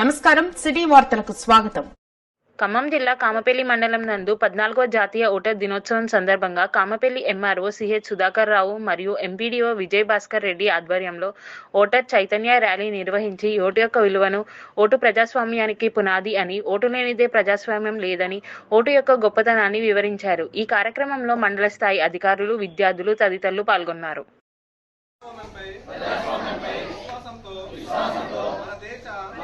నమస్కారం సిటీ వార్తలకు స్వాగతం. ఖమ్మం జిల్లా కామపల్లి మండలం నందు పద్నాలుగో జాతీయ ఓటర్ దినోత్సవం సందర్భంగా కామపల్లి ఎంఆర్ఓ సిహెచ్ సుధాకర్ రావు మరియు ఎంపీడీఓ విజయ్ భాస్కర్ రెడ్డి ఆధ్వర్యంలో ఓటర్ చైతన్య ర్యాలీ నిర్వహించి ఓటు యొక్క విలువను ఓటు ప్రజాస్వామ్యానికి పునాది అని ఓటు లేనిదే ప్రజాస్వామ్యం లేదని ఓటు యొక్క గొప్పతనాన్ని వివరించారు. ఈ కార్యక్రమంలో మండల స్థాయి అధికారులు విద్యార్థులు తదితరులు పాల్గొన్నారు.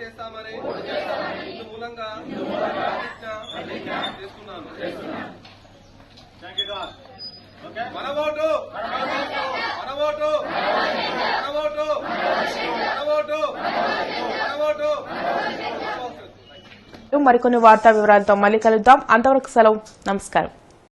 చేస్తామని మూలంగా చేస్తున్నాను మన ఓటు! మన ఓటు! మన ఓటు! మన ఓటు! మన ఓటు! మరికొన్ని వార్తా వివరాలతో మళ్ళీ కలుద్దాం. అంతవరకు సెలవు. నమస్కారం.